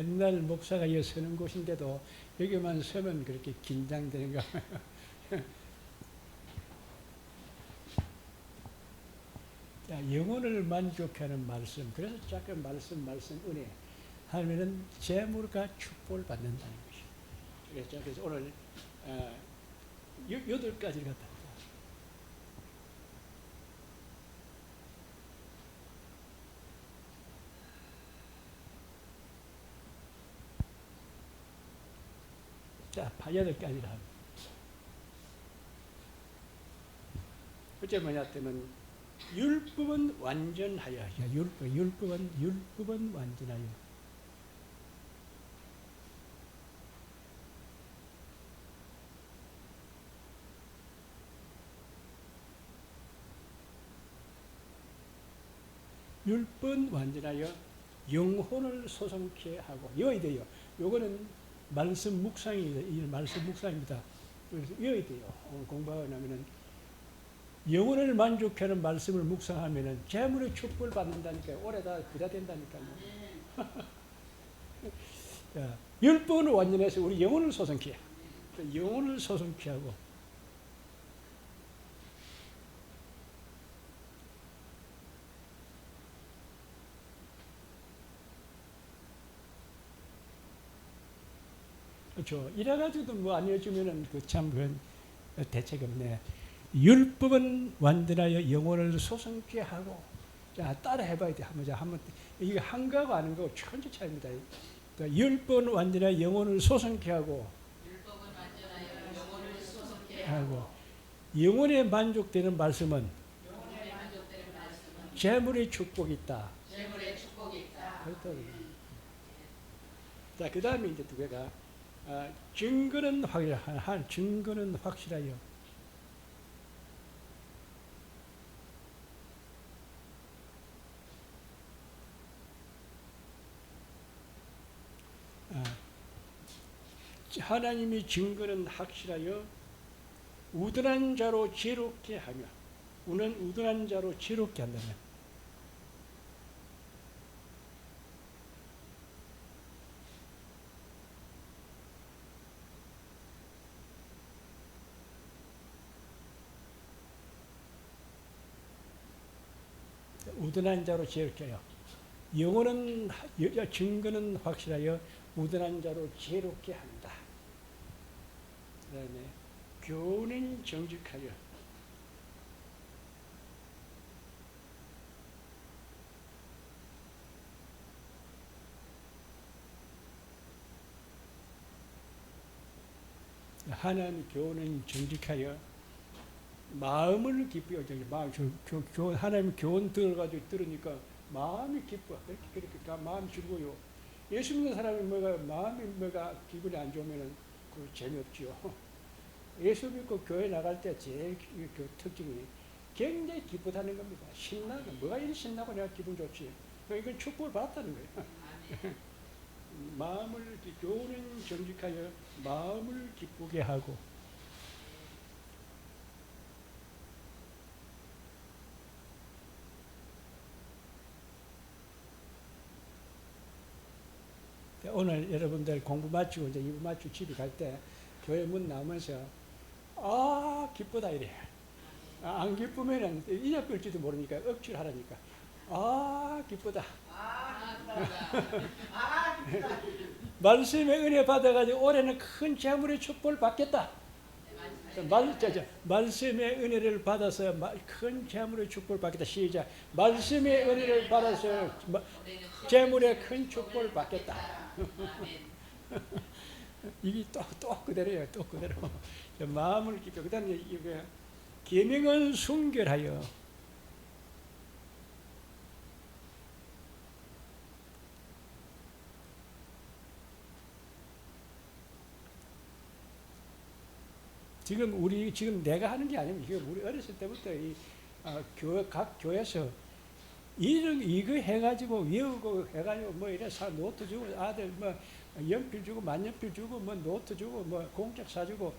맨날 목사가 여기 서는 곳인데도 여기만 서면 그렇게 긴장되는가 자, 영혼을 만족하는 말씀. 그래서 자꾸 말씀, 말씀, 은혜. 하면은 재물과 축복을 받는다는 것이. 그래서, 그래서 오늘 어, 여- 여덟 가지를 갖다. 자, 파- 여덟 합니다. 첫째 뭐냐 하면 율법은 완전하여 야, 율법 율법은 율법은 완전하여 율법은 완전하여 영혼을 소성케 하고 여야 돼요. 요거는 말씀 묵상입니다. 이 말씀 묵상입니다. 그래서 여야 돼요. 나면은 영혼을 만족하는 말씀을 묵상하면은 재물의 축복을 받는다니까 오래다 부자 된다니까요. 자, 율법은 완전해서 우리 영혼을 소성케 해. 영혼을 소성케 하고 그렇죠. 이래가지고도 뭐 알려주면은 그참 대책 없네. 율법은 완전하여 영혼을 소성케 하고 자 따라 해봐야 돼 한번 자 한번 이게 한 거하고 아는 거 천지 차이입니다. 그러니까 율법은 완전하여 영혼을 소성케 하고 율법은 완전하여 영혼을 소성케 하고 영혼에 만족되는 말씀은 영혼에 만족되는 말씀은 재물의 축복이 있다. 재물의 축복이 있다. 그렇다. 자, 그 다음에 이제 두 개가 아, 증거는 확실, 한 증거는 확실하여. 아, 하나님의 증거는 확실하여 우둔한 자로 지혜롭게 하며 우는 우둔한 자로 지혜롭게 한다면 우둔한 자로 지혜롭게 해요. 영혼은 여- 증거는 확실하여 우둔한 자로 지혜롭게 한다. 그다음에 교훈은 정직하여 하나님 교훈은 정직하여 마음을 기쁘게 하죠. 마음 교, 교, 교, 하나님 교훈 들어가지고 들으니까 마음이 기뻐. 그렇게 그렇게 다 마음이 즐거워요. 예수 믿는 사람이 뭐가 마음이 뭐가 기분이 안 좋으면은 그 재미없지요. 예수 믿고 교회 나갈 때 제일 그- 그 특징이 굉장히 기쁘다는 겁니다. 신나는 뭐가 이리 신나고 내가 기분 좋지. 그러니까 이건 축복을 받았다는 거예요. 마음을 기- 교훈은 정직하여 마음을 기쁘게 하고 오늘 여러분들 공부 마치고 이제 이부 마치고 집에 갈 때 교회 문 나오면서 아 기쁘다 이래 아, 안 기쁘면은 끌지도 모르니까 억지로 하라니까 아 기쁘다 아. 아, 기쁘다. 말씀의 은혜 받아가지고 올해는 큰 재물의 축복을 받겠다. 네, 말, 저, 저, 말씀의 은혜를 받아서 마- 큰 재물의 축복을 받겠다. 시작. 말씀의 은혜를 받아서 재물의 큰 축복을 받겠다. 이게 또, 또 그대로예요. 또 그대로. 저 마음을 깊게. 그 다음에 이게 계명은 순결하여 지금 우리 지금 내가 하는 게 아니면 이게 우리 어렸을 때부터 이 아, 교회 각 교회에서 이런 이거 해가지고 외우고 해가지고 뭐 이래 사 노트 주고 아들 뭐 연필 주고 만년필 주고 뭐 노트 주고 뭐 공책 사주고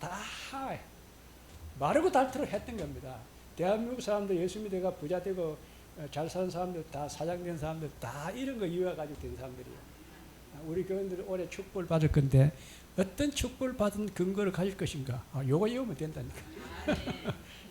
다 마르고 닳도록 했던 겁니다. 대한민국 사람들 예수 믿어가 부자 되고 어, 잘 사는 사람들 다 사장 된 사람들 다 이런 거 이어가지고 된 사람들이에요. 우리 교인들이 올해 축복을 받을 건데 어떤 축복을 받은 근거를 가질 것인가? 아, 요거 외우면 된다니까.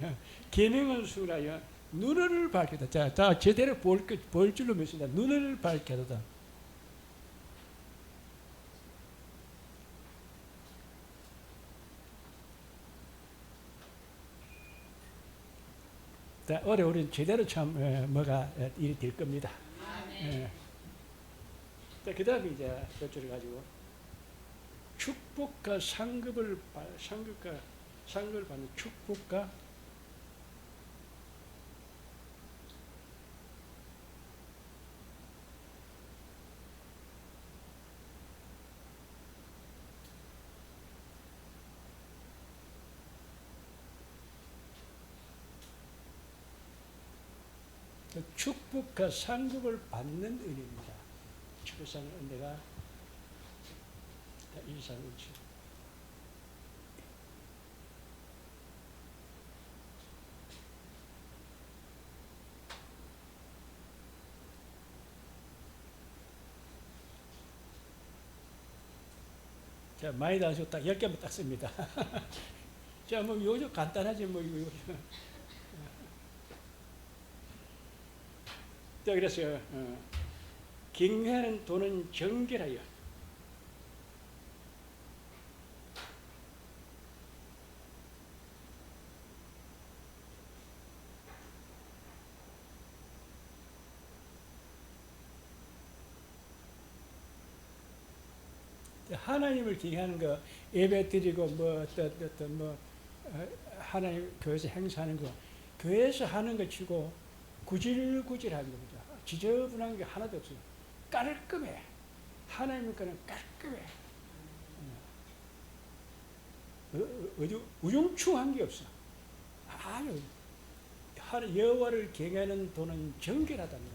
아멘. 기능을 수라여 눈을 밝혀다. 자, 자 제대로 볼, 것- 볼 줄로 믿습니다. 눈을 밝혀다. 자, 올해 우리는 제대로 참 에, 뭐가 에, 일이 될 겁니다. 아멘. 예. 자, 그 다음에 이제 저쪽을 가지고 축복과 상급을 받- 상급과 상급을 받는 축복과 그 축복과 상급을 받는 은혜입니다. 축복상 은혜가 일상일치. 자, 많이 나서 딱 10개만 딱 씁니다. 자, 뭐, 요즘 간단하지, 뭐, 이거. 자, 그래서, 어, 경외하는 돈은 정결하여. 하나님을 경외하는 거 예배 드리고 뭐 어떤 어떤 뭐 어, 하나님 교회에서 행사하는 거 교회에서 하는 거 치고 구질구질한 겁니다. 지저분한 게 하나도 없어요. 깔끔해. 하나님 거는 깔끔해. 어, 어, 어디 우중충한 게 없어. 아주 여호와를 경외하는 돈은 정결하다는.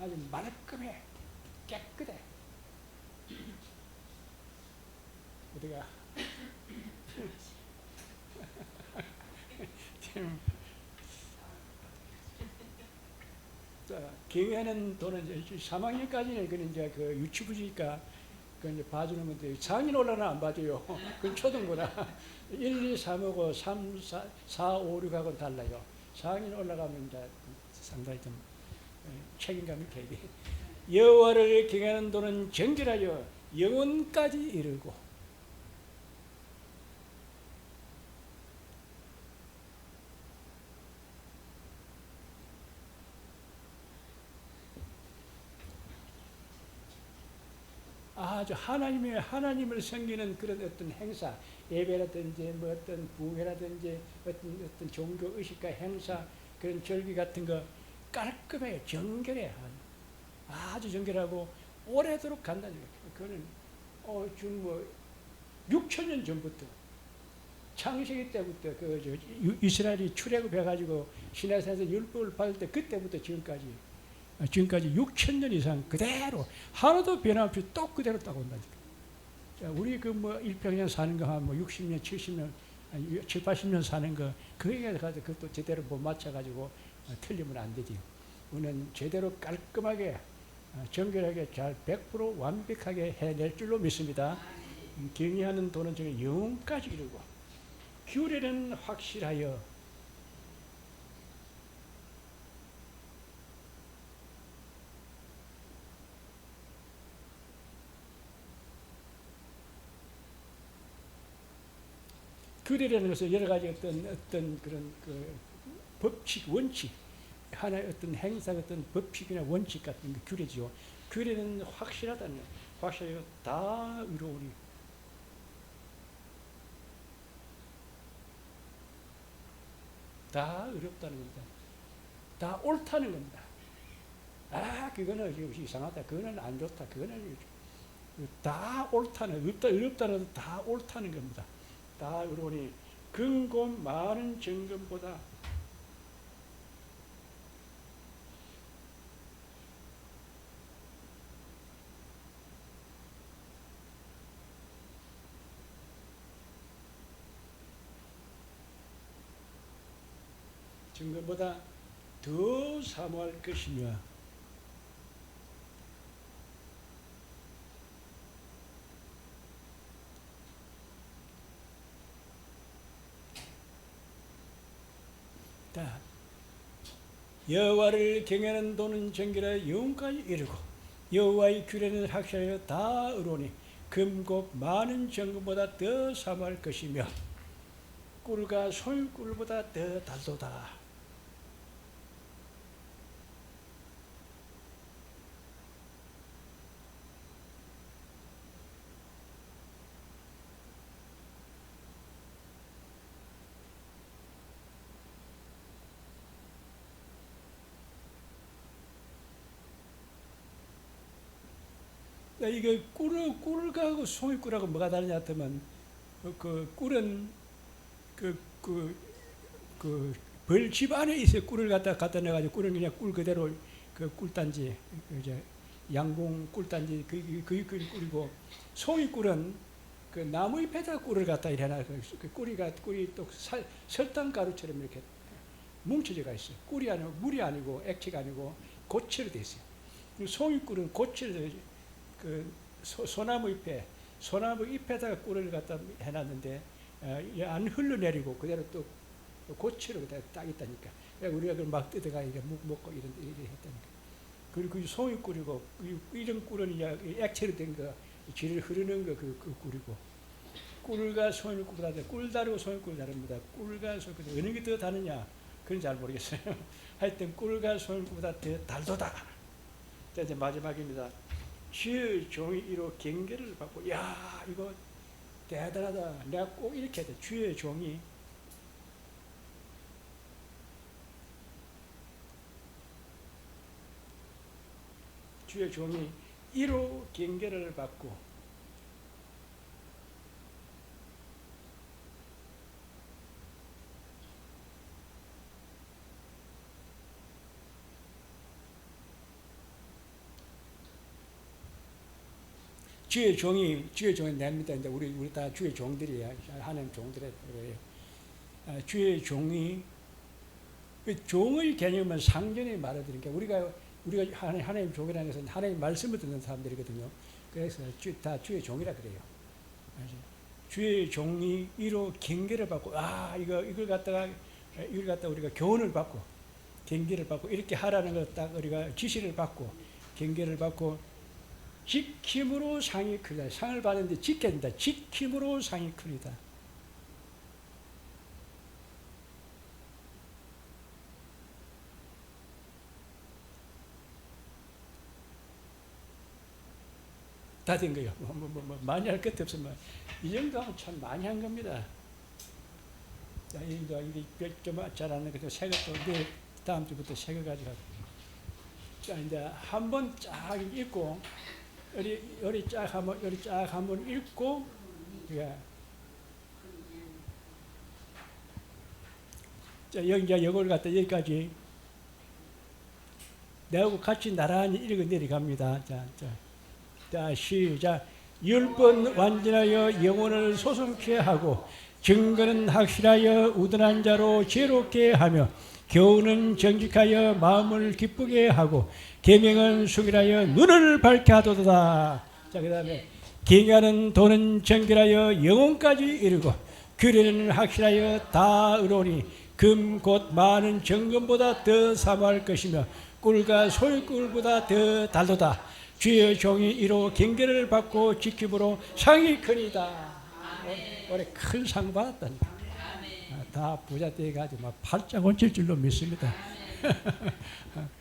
아주 말끔해, 깨끗해. 참 자, 경외하는 돈은 이제 3학년까지는 그는 이제 그 유치부지니까 그 이제 봐주는 건데 상인 올라나 안 봐줘요. 그건 초등부나 1, 2, 3하고 3, 4, 4, 5, 6하고는 달라요. 상인 올라가면 이제 상당히 좀 에, 책임감 있게 이게 여호와를 경외하는 돈은 정결하여 영원까지 이르고 아주 하나님의 하나님을 섬기는 그런 어떤 행사 예배라든지 뭐 어떤 부회라든지 어떤 어떤 종교 의식과 행사 그런 절기 같은 거 깔끔해 정결해 아주 정결하고 오래도록 간다는 거예요. 그거는 어 지금 뭐 6천 년 전부터 창세기 때부터 그저 이스라엘이 출애굽해 가지고 시내산에서 율법을 받을 때 그때부터 지금까지 어, 지금까지 6천 년 이상 그대로 하나도 변함없이 또 그대로 따고 온다니까. 자, 우리 그 뭐 일평년 사는 거 한 뭐 60년, 70년, 아니, 7, 80년 사는 거 그에 가지고 그것도 제대로 못 맞춰 가지고 어, 틀리면 안 되지. 우리는 제대로 깔끔하게 어, 정결하게 잘 100% 완벽하게 해낼 줄로 믿습니다. 음, 경의하는 도는 저는 영까지 이루고 규례는 확실하여 규례라는 것은 여러 가지 어떤 어떤 그런 그 법칙 원칙 하나의 어떤 행사 어떤 법칙이나 원칙 같은 게 규례지요. 규례는 확실하다는 거예요. 확실하게 다 이루오니 다 어렵다는 겁니다. 다 옳다는 겁니다. 아, 그거는 이상하다. 그거는 안 좋다. 그거는 다 옳다는, 없다, 어렵다는 다 옳다는 겁니다. 다 의로니 근고 많은 정금보다 정금보다 더 사모할 것이며 자, 여호와를 경외하는 도는 정결하 영까지 이르고 여호와의 규례는 확실하여 다 의로니 금곱 많은 정금보다 더 삼할 것이며 꿀과 소유꿀보다 더 달도다. 야, 이게 꿀을 꿀하고 소유꿀하고 뭐가 다르냐 하면 그, 그 꿀은 그, 그, 그 벌집 안에 있어 꿀을 갖다 갖다 내가지고 꿀은 그냥 꿀 그대로 그 꿀단지 그 이제 양봉 꿀단지 그, 그, 그 꿀이고 소유꿀은 그 나무 잎에다 꿀을 갖다 이래놔 그, 그 꿀이가 꿀이 또 살, 설탕 가루처럼 이렇게 뭉쳐져가 있어요. 꿀이 아니고 물이 아니고 액체가 아니고 고체로 돼 있어요. 그 소유꿀은 고체로 돼 있어요. 그 소, 소나무 잎에 소나무 잎에다가 꿀을 갖다 해놨는데 어, 이안 흘러내리고 그대로 또, 또 고치로 딱 있다니까. 우리가 그걸 막 뜯어가 이렇게 먹- 먹고 이런 이렇게 했다니까. 그리고 그 소유 꿀이고 이- 이런 꿀은 이제 액체로 된 거, 질을 흐르는 거 그 그 꿀이고. 꿀과 소유 꿀보다 꿀 다르고 소유 꿀 다릅니다. 꿀과 소유 꿀 어느 게 더 다르냐? 그건 잘 모르겠어요. 하여튼 꿀과 소유 꿀보다 더 달도다. 자 이제 마지막입니다. 주의 종이 이로 경계를 받고 야 이거 대단하다. 내가 꼭 이렇게 해야 돼. 주의 종이 주의 종이 이로 경계를 받고 주의 종이 주의 종이 냅니다. 이제 우리 우리 다 주의 종들이야. 하나님 종들의 거예요. 아, 주의 종이 그 종의 개념은 상전에 말해드리니까 우리가 우리가 하나님, 하나님 종이라는 것은 하나님 말씀을 듣는 사람들이거든요. 그래서 주, 다 주의 종이라 그래요. 주의 종이 이로 경계를 받고 아 이거 이걸 갖다가 이걸 갖다 우리가 교훈을 받고 경계를 받고 이렇게 하라는 걸 딱 우리가 지시를 받고 경계를 받고 지킴으로 상이 크다. 상을 받는데 된다. 지킴으로 상이 크다. 다 된 거예요. 뭐, 뭐, 뭐, 뭐 많이 할 것도 없으면 이 정도 하면 참 많이 한 겁니다. 자, 이거 이게 좀 잘하는 것도 새 것도 내일 다음 주부터 새거 가지고. 자, 이제 한번 쫙 읽고 여리 여리 쫙 한번 여리 쫙 한번 읽고 예. 자, 여기 이제 이걸 갖다 여기까지 내하고 같이 나란히 읽어 내려갑니다. 자, 자. 자, 시작. 율법 완전하여 영혼을 소송케 하고 증거는 확실하여 우둔한 자로 지혜롭게 하며 교훈은 정직하여 마음을 기쁘게 하고 계명은 숙이하여 눈을 밝게 하도다. 자, 그다음에 경하는 도는 정결하여 영혼까지 이르고 규례는 확실하여 다 의로니 금 곧 많은 정금보다 더 사모할 것이며 꿀과 소유꿀보다 더 달도다. 주의 종이 이로 경계를 받고 지킴으로 상이 크니다. 올해 큰 상 받았다니까. 아, 다 부자 돼가지고 막 팔짝 얹힐 줄로 믿습니다.